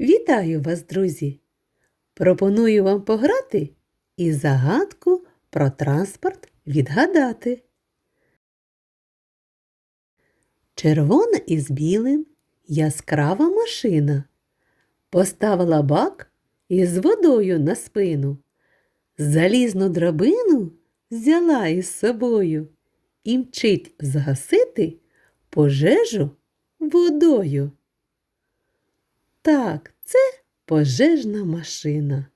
Вітаю вас, друзі! Пропоную вам пограти і загадку про транспорт відгадати. Червона із білим яскрава машина поставила бак із водою на спину. Залізну драбину взяла із собою і мчить згасити пожежу водою. Так, це пожежна машина.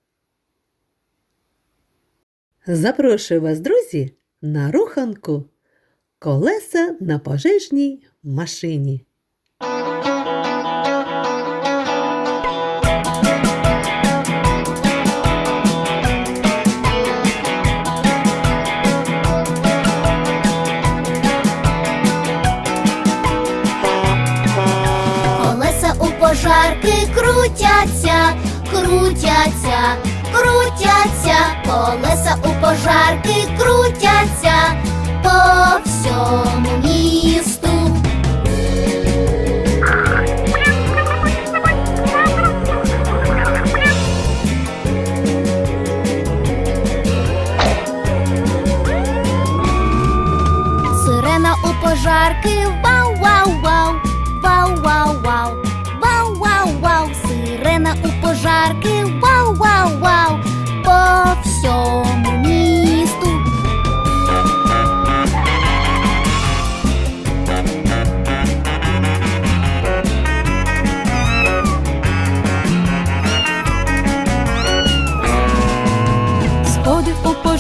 Запрошую вас, друзі, на руханку колеса на пожежній машині. Пожарки крутяться, крутяться, крутяться, колеса у пожарки крутяться по всьому місту. Сирена у пожарки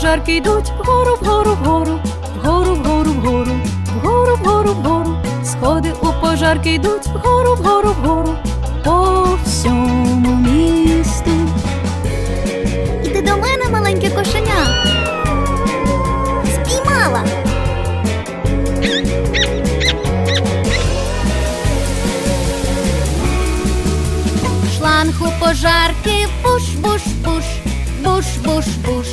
пожарки йдуть вгору, вгору, вгору, вгору, вгору, вгору, вгору, вгору, вгору. Сходи у пожарки йдуть вгору, вгору, вгору, по всьому місту. Іди до мене, маленьке кошеня. Спіймала. Шланг у пожарки буш, буш, буш, буш, буш, буш,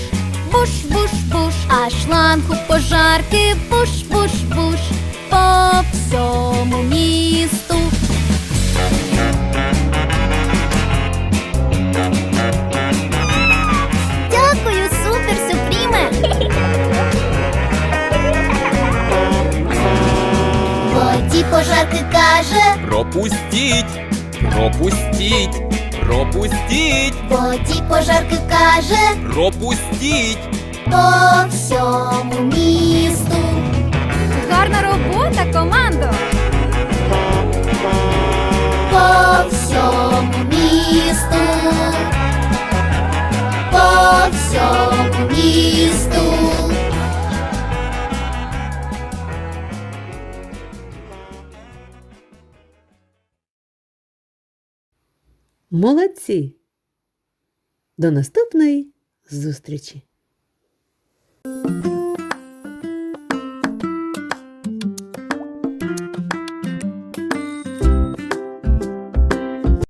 буш-буш-буш, а шлангу пожарки буш-буш-буш по всьому місту. Дякую, супер супріме. Воді пожарки каже. Пропустіть, пропустіть. пропустіть, воді пожарки каже, пропустіть. по всьому місту. Гарна робота, командо! По всьому місту. По всьому місту. Молодці! До наступної зустрічі!